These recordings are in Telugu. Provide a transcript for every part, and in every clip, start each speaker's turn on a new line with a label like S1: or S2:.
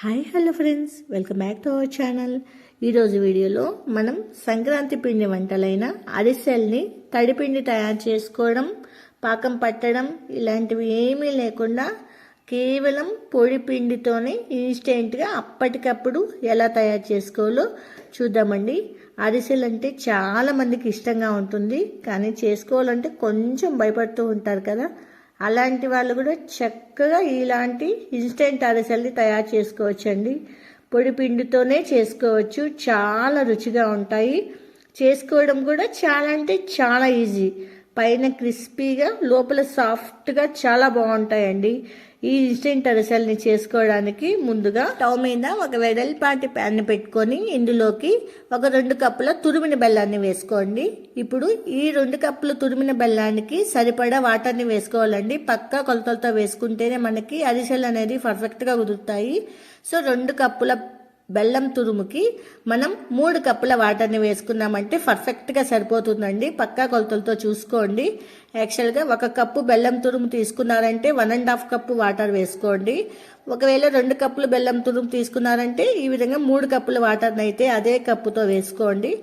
S1: Hi hello friends. Welcome back to our channel. ఈరోజు వీడియోలో మనం సంక్రాంతి పిండి వంటలైన అరిసెల్ని తడిపిండి తయారు చేసుకోవడం పాకం పట్టడం ఇలాంటివి ఏమీ లేకుండా కేవలం పొడి పిండితోనే ఇన్స్టెంట్గా అప్పటికప్పుడు ఎలా తయారు చేసుకోవాలో చూద్దామండి. అరిసెలు అంటే చాలామందికి ఇష్టంగా ఉంటుంది కానీ చేసుకోవాలంటే కొంచెం భయపడుతూ ఉంటారు కదా. అలాంటి వాళ్ళు కూడా చక్కగా ఇలాంటి ఇన్స్టెంట్ అరిసెల్ని తయారు చేసుకోవచ్చండి. పొడి పిండితోనే చేసుకోవచ్చు. చాలా రుచిగా ఉంటాయి. చేసుకోవడం కూడా చాలా అంటే చాలా ఈజీ. పైన క్రిస్పీగా లోపల సాఫ్ట్గా చాలా బాగుంటాయండి. ఈ ఇన్స్టెంట్ అరిసెల్ని చేసుకోవడానికి ముందుగా స్టవ్ మీద ఒక వెడల్పాటి ప్యాన్ పెట్టుకొని ఇందులోకి ఒక రెండు కప్పుల తురిమిన బెల్లాన్ని వేసుకోండి. ఇప్పుడు ఈ రెండు కప్పుల తురిమిన బెల్లానికి సరిపడా వాటర్ని వేసుకోవాలండి. పక్కా కొలతలతో వేసుకుంటేనే మనకి అరిసెలు అనేది పర్ఫెక్ట్గా కుదురుతాయి. సో రెండు కప్పుల బెల్లం తురుముకి మనం మూడు కప్పుల వాటర్ని వేసుకున్నామంటే పర్ఫెక్ట్గా సరిపోతుందండి. పక్కా కొలతలతో చూసుకోండి. యాక్చువల్గా ఒక కప్పు బెల్లం తురుము తీసుకున్నారంటే one and half cup water వేసుకోండి. ఒకవేళ రెండు కప్పులు బెల్లం తురుము తీసుకున్నారంటే ఈ విధంగా మూడు కప్పుల వాటర్ని అయితే అదే కప్పుతో వేసుకోండి.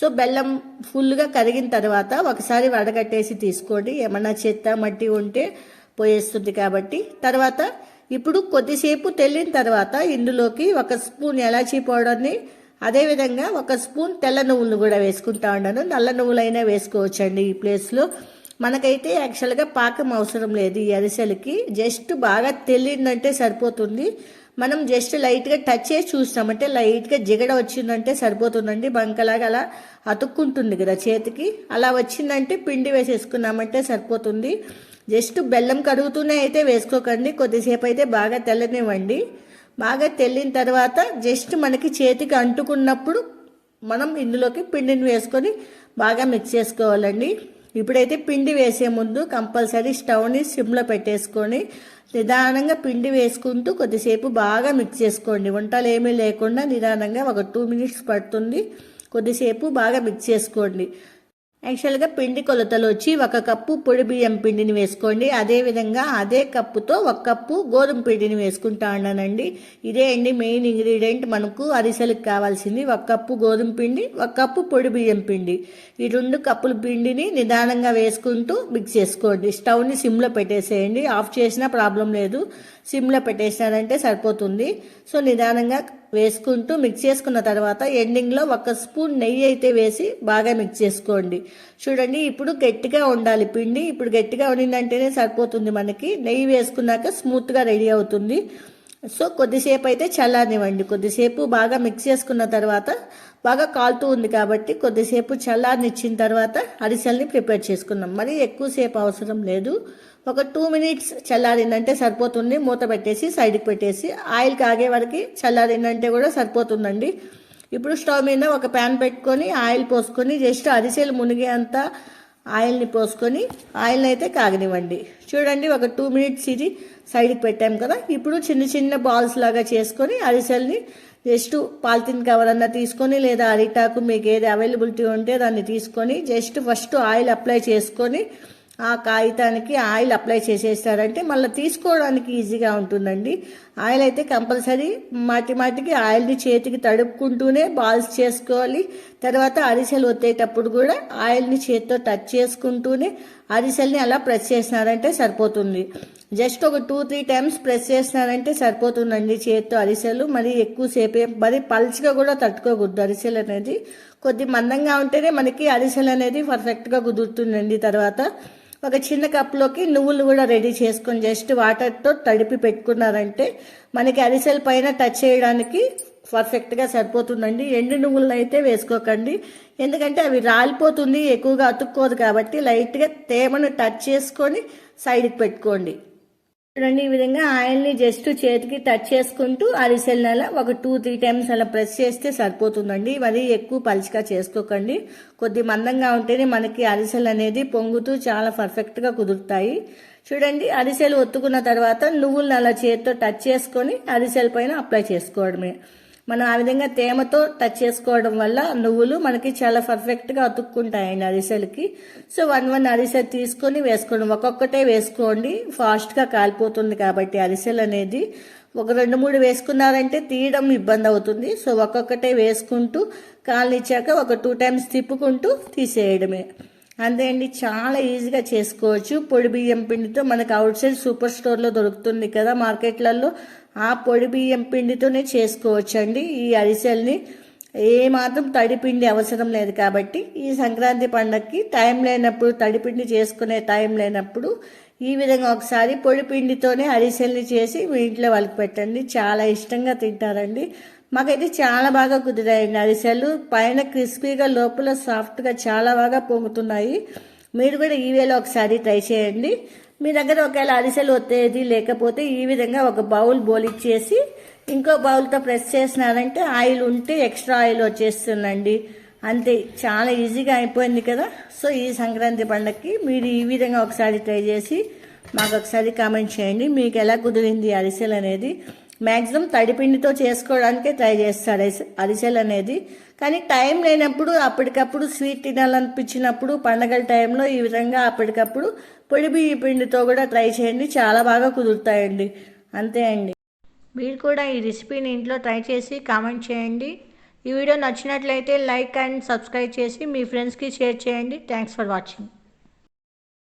S1: సో బెల్లం ఫుల్గా కరిగిన తర్వాత ఒకసారి వడగట్టేసి తీసుకోండి. ఏమన్నా చెత్త మట్టి ఉంటే పోయేస్తుంది కాబట్టి. తర్వాత ఇప్పుడు కొద్దిసేపు తెల్లిన తర్వాత ఇందులోకి ఒక స్పూన్ ఎలాచీ పౌడర్ని అదేవిధంగా ఒక స్పూన్ తెల్ల నువ్వులు కూడా వేసుకుంటా ఉన్నాను. నల్ల నువ్వులైనా వేసుకోవచ్చండి ఈ ప్లేస్లో. మనకైతే యాక్చువల్గా పాకం అవసరం లేదు ఈ అరిసెలకి. జస్ట్ బాగా తెల్లిందంటే సరిపోతుంది. మనం జస్ట్ లైట్గా టచ్ చేసి చూస్తామంటే లైట్గా జిగడ వచ్చిందంటే సరిపోతుందండి. బంకలాగా అలా అతుక్కుంటుంది కదా చేతికి. అలా వచ్చిందంటే పిండి వేసేసుకున్నామంటే సరిపోతుంది. జస్ట్ బెల్లం కరుగుతూనే అయితే వేసుకోకండి. కొద్దిసేపు అయితే బాగా తెల్లనివ్వండి. బాగా తెల్లిన తర్వాత జస్ట్ మనకి చేతికి అంటుకున్నప్పుడు మనం ఇందులోకి పిండిని వేసుకొని బాగా మిక్స్ చేసుకోవాలండి. ఇప్పుడైతే పిండి వేసే ముందు కంపల్సరీ స్టవ్ని సిమ్లో పెట్టేసుకొని నిదానంగా పిండి వేసుకుంటూ కొద్దిసేపు బాగా మిక్స్ చేసుకోండి. వంటలు ఏమీ లేకుండా నిదానంగా ఒక టూ మినిట్స్ పడుతుంది. కొద్దిసేపు బాగా మిక్స్ చేసుకోండి. యాక్చువల్గా పిండి కొలతలు వచ్చి ఒక కప్పు పొడి బియ్యం పిండిని వేసుకోండి. అదేవిధంగా అదే కప్పుతో ఒక కప్పు గోధుమ పిండిని వేసుకుంటా ఉన్నానండి ఇదే అండి మెయిన్ ఇంగ్రీడియంట్. మనకు అరిసెలకు కావాల్సింది ఒక కప్పు గోధుమ పిండి ఒక కప్పు పొడి బియ్యం పిండి. ఈ రెండు కప్పుల పిండిని నిదానంగా వేసుకుంటూ మిక్స్ చేసుకోండి. స్టవ్ని సిమ్లో పెట్టేసేయండి. ఆఫ్ చేసినా ప్రాబ్లం లేదు. సిమ్లో పెట్టేసినారంటే సరిపోతుంది. సో నిదానంగా వేసుకుంటూ మిక్స్ చేసుకున్న తర్వాత ఎండింగ్లో ఒక స్పూన్ నెయ్యి అయితే వేసి బాగా మిక్స్ చేసుకోండి. చూడండి ఇప్పుడు గట్టిగా ఉండాలి పిండి. ఇప్పుడు గట్టిగా ఉండిందంటేనే సరిపోతుంది మనకి. నెయ్యి వేసుకున్నాక స్మూత్గా రెడీ అవుతుంది. సో కొద్దిసేపు అయితే చల్లారనివ్వండి. కొద్దిసేపు బాగా మిక్స్ చేసుకున్న తర్వాత బాగా కాలుతూ ఉంది కాబట్టి కొద్దిసేపు చల్లారనిచ్చిన తర్వాత అరిసెల్ని ప్రిపేర్ చేసుకున్నాం మరి ఎక్కువసేపు అవసరం లేదు. ఒక టూ మినిట్స్ చల్లారిందంటే సరిపోతుంది. మూత పెట్టేసి సైడ్కి పెట్టేసి ఆయిల్ కాగే వరకు చల్లారిందంటే కూడా సరిపోతుందండి. ఇప్పుడు స్టవ్ మీద ఒక ప్యాన్ పెట్టుకొని ఆయిల్ పోసుకొని జస్ట్ అరిసెలు మునిగేంత ఆయిల్ని పోసుకొని ఆయిల్ని అయితే కాగనివ్వండి. చూడండి ఒక టూ మినిట్స్ ఇది సైడ్కి పెట్టాం కదా. ఇప్పుడు చిన్న చిన్న బాల్స్ లాగా చేసుకొని అరిసెల్ని జస్ట్ పాలిథిన్ కవర్ అన్నా తీసుకొని లేదా అరిటాకు మీకు ఏది అవైలబిలిటీ ఉంటే దాన్ని తీసుకొని జస్ట్ ఫస్ట్ ఆయిల్ అప్లై చేసుకొని ఆ కాగితానికి ఆయిల్ అప్లై చేసేసారంటే మళ్ళీ తీసుకోవడానికి ఈజీగా ఉంటుందండి. ఆయిల్ అయితే కంపల్సరీ మాటి మాటికి ఆయిల్ని చేతికి తడుపుకుంటూనే బాల్స్ చేసుకోవాలి. తర్వాత అరిసెలు ఒత్తేటప్పుడు కూడా ఆయిల్ని చేతితో టచ్ చేసుకుంటూనే అరిసెల్ని అలా ప్రెస్ చేసినారంటే సరిపోతుంది. జస్ట్ ఒక టూ త్రీ టైమ్స్ ప్రెస్ చేసినారంటే సరిపోతుందండి చేతితో అరిసెలు. మరి ఎక్కువసేపే మరి పల్చగా కూడా తట్టుకోకూడదు అరిసెలు అనేది. కొద్ది మందంగా ఉంటేనే మనకి అరిసెలు అనేది పర్ఫెక్ట్గా కుదురుతుందండి తర్వాత. ఒక చిన్న కప్లోకి నువ్వులు కూడా రెడీ చేసుకొని జస్ట్ వాటర్తో తడిపి పెట్టుకున్నారంటే మనకి అరిసెల పైన టచ్ చేయడానికి పర్ఫెక్ట్గా సరిపోతుందండి. ఎండు నువ్వులను అయితే వేసుకోకండి. ఎందుకంటే అవి రాలిపోతుంది ఎక్కువగా అతుక్కోదు కాబట్టి లైట్గా తేమను టచ్ చేసుకొని సైడ్కి పెట్టుకోండి. చూడండి ఈ విధంగా ఆయిల్ని జస్ట్ చేతికి టచ్ చేసుకుంటూ అరిసెల్ నెల ఒక టూ త్రీ టైమ్స్ అలా ప్రెస్ చేస్తే సరిపోతుందండి. మరీ ఎక్కువ పలుచగా చేసుకోకండి. కొద్ది మందంగా ఉంటేనే మనకి అరిసెలు అనేది పొంగుతూ చాలా పర్ఫెక్ట్గా కుదురుతాయి. చూడండి అరిసెలు ఒత్తుకున్న తర్వాత నువ్వులను అలా చేతితో టచ్ చేసుకొని అరిసెల పైన అప్లై చేసుకోవడమే. మనం ఆ విధంగా తేమతో టచ్ చేసుకోవడం వల్ల నువ్వులు మనకి చాలా పర్ఫెక్ట్గా అతుక్కుంటాయండి అరిసెలకి. సో వన్ వన్ అరిసెలు తీసుకొని వేసుకోండి. ఒక్కొక్కటే వేసుకోండి. ఫాస్ట్గా కాలిపోతుంది కాబట్టి అరిసెలు అనేది. ఒక రెండు మూడు వేసుకున్నారంటే తీయడం ఇబ్బంది అవుతుంది. సో ఒక్కొక్కటే వేసుకుంటూ కాలనిచ్చాక ఒక టూ టైమ్స్ తిప్పుకుంటూ తీసేయడమే. అంతే అండి చాలా ఈజీగా చేసుకోవచ్చు. పొడి బియ్యం పిండితో మనకు అవుట్ సైడ్ సూపర్ స్టోర్లో దొరుకుతుంది కదా మార్కెట్లలో. ఆ పొడి బియ్యం పిండితోనే చేసుకోవచ్చు అండి ఈ అరిసెల్ని. ఏ మాత్రం తడిపిండి అవసరం లేదు కాబట్టి ఈ సంక్రాంతి పండగకి టైం లేనప్పుడు తడిపిండి చేసుకునే టైం లేనప్పుడు ఈ విధంగా ఒకసారి పొడి పిండితోనే అరిసెల్ని చేసి మీ ఇంట్లో వాళ్ళకి పెట్టండి. చాలా ఇష్టంగా తింటారండి. మాకైతే చాలా బాగా కుదిరాయండి. అరిసెలు పైన క్రిస్పీగా లోపల సాఫ్ట్గా చాలా బాగా పొంగుతున్నాయి. మీరు కూడా ఈ వేళ ఒకసారి ట్రై చేయండి. మీ దగ్గర ఒకవేళ అరిసెలు వచ్చేది లేకపోతే ఈ విధంగా ఒక బౌల్ బోలిచ్చేసి ఇంకో బౌల్తో ప్రెస్ చేసినారంటే ఆయిల్ ఉంటే ఎక్స్ట్రా ఆయిల్ వచ్చేస్తుందండి. అంతే చాలా ఈజీగా అయిపోయింది కదా. సో ఈ సంక్రాంతి పండగకి మీరు ఈ విధంగా ఒకసారి ట్రై చేసి మాకు ఒకసారి కామెంట్ చేయండి. మీకు ఎలా కుదిరింది అరిసెలు అనేది. మ్యాక్సిమం తడిపిండితో చేసుకోవడానికే ట్రై చేస్తాడు అరిసెలు అనేది. కానీ టైం లేనప్పుడు అప్పటికప్పుడు స్వీట్ తినాలనిపించినప్పుడు పండగల టైంలో ఈ విధంగా అప్పటికప్పుడు పొడి బియ్య పిండితో కూడా ట్రై చేయండి. చాలా బాగా కుదురుతాయండి. అంతే అండి. మీరు కూడా ఈ రెసిపీని ఇంట్లో ట్రై చేసి కామెంట్ చేయండి. ఈ వీడియో నచ్చినట్లయితే లైక్ అండ్ సబ్స్క్రైబ్ చేసి మీ ఫ్రెండ్స్కి షేర్ చేయండి. Thanks for watching.